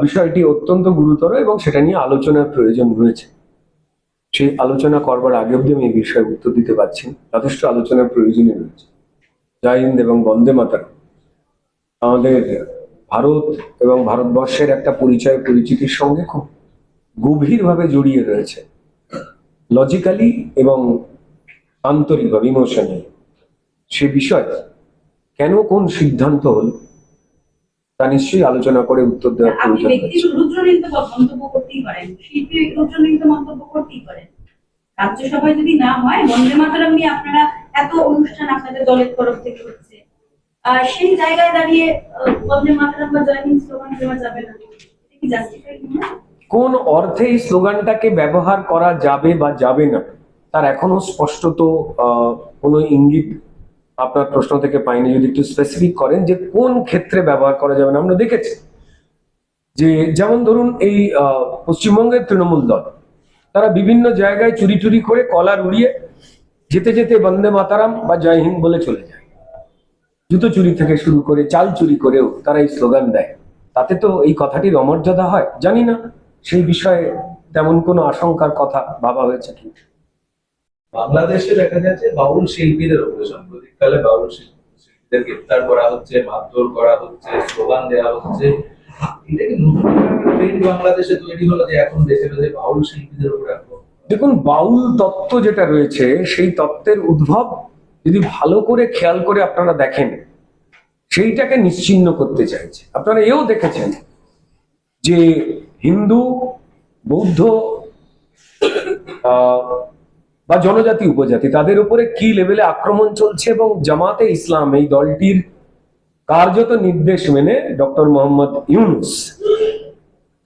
বিষয়টি অত্যন্ত গুরুতর এবং সেটা নিয়ে আলোচনার প্রয়োজন রয়েছে। সেই আলোচনা করবার আগে অব্দি আমি এই বিষয়ে উত্তর দিতে পারছি যথেষ্ট আলোচনার প্রয়োজনই রয়েছে। জয় হিন্দ এবং বন্দে মাতারম। আমাদের ভারত এবং ভারতবর্ষের একটা পরিচয় পরিচিতির সঙ্গে খুব গভীরভাবে জড়িয়ে রয়েছে। লজিক্যালি এবং আন্তরিকভাবে ইমোশনালি সে বিষয়ে কেন কোন সিদ্ধান্ত হল? তা নিশ্চয়ই আলোচনা করে উত্তর দেওয়ার প্রয়োজন মন্তব্য করতেই পারেন শিল্পী রুদ্রনীত মন্তব্য করতেই পারেন। রাজ্যসভায় যদি না হয় বন্দে মাতরম নিয়ে আপনারা এত অনুষ্ঠান আপনাদের দলের তরফ থেকে হচ্ছে। আর সেই জায়গায় দাঁড়িয়ে বন্দে মাতরম বা স্লোগান দেওয়া যাবে না। কি জাস্টিফাই কোন অর্থে এই স্লোগানটাকে ব্যবহার করা যাবে বা যাবে না তার এখনও স্পষ্টত আহ, কোনো ইঙ্গিত আপনার প্রশ্ন থেকে পাইনি, যদি একটু স্পেসিফিক করেন যে কোন ক্ষেত্রে ব্যবহার করা যাবে না, আমরা দেখেছি। যে যেমন ধরুন এই পশ্চিমবঙ্গের তৃণমূল দল, তারা বিভিন্ন জায়গায় চুরি টুরি করে কলার উড়িয়ে যেতে যেতে বন্দে মাতারাম বা জয় হিন্দ বলে চলে যায়। জুতো চুরি থেকে শুরু করে চাল চুরি করেও তারা এই স্লোগান দেয়। তাতে তো এই কথাটির অমর্যাদা হয়? জানি না। সেই বিষয়ে তেমন কোনো আশঙ্কার কথা ভাবা হয়েছে কি বাংলাদেশে দেখা যাচ্ছে বাউল শিল্পীদের উপরে সাম্প্রতিককালে বাউল শিল্পী- শিল্পীদের গ্রেপ্তার করা হচ্ছে, মারধর করা হচ্ছে, স্লোগান দেওয়া হচ্ছে। বাংলাদেশে তৈরি হলো যে এখন দেশে বাউল শিল্পীদের উপরে দেখুন, বাউল তত্ত্ব যেটা রয়েছে, সেই তত্ত্বের উদ্ভব যদি ভালো করে খেয়াল করে আপনারা দেখেন, সেইটাকে নিশ্চিহ্ন করতে চাইছে। আপনারা এও দেখেছেন যে হিন্দু, বৌদ্ধ বা জনজাতি উপজাতি, তাদের উপরে কি লেভেলে আক্রমণ চলছে এবং জামাতে ইসলাম এই দলটির কার্যত নির্দেশ মেনে ডক্টর মোহাম্মদ ইউনুস,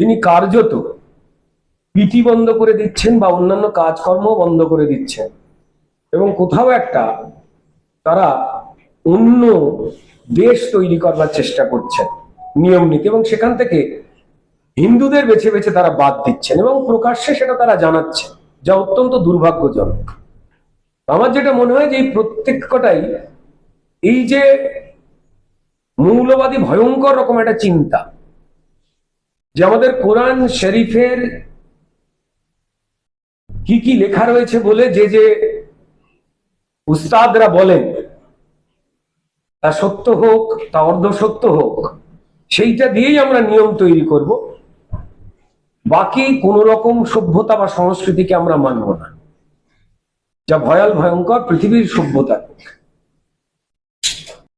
তিনি কার্যত পিটি বন্ধ করে দিচ্ছেন বা অন্যান্য কাজকর্ম বন্ধ করে দিচ্ছেন। এবং কোথাও একটা তারা অন্য দেশ তৈরি করবার চেষ্টা করছেন নিয়ম নীতি, এবং সেখান থেকে হিন্দুদের বেছে বেছে তারা বাদ দিচ্ছেন এবং প্রকাশ্যে সেটা তারা জানাচ্ছে যা অত্যন্ত দুর্ভাগ্যজনক। আমার যেটা মনে হয় যে এই প্রত্যেকটাই এই যে মৌলবাদী ভয়ঙ্কর রকম একটা চিন্তা, যে আমাদের কোরআন শরীফের কি কি লেখা রয়েছে বলে যে যে উস্তাদরা বলেন, তা সত্য হোক, তা অর্ধ সত্য হোক, সেইটা দিয়েই আমরা নিয়ম তৈরি করব। বাকি কোন রকম সভ্যতা বা সংস্কৃতিকে আমরা মানব না। যা ভয়াল, ভয়ঙ্কর পৃথিবীর সভ্যতার পক্ষে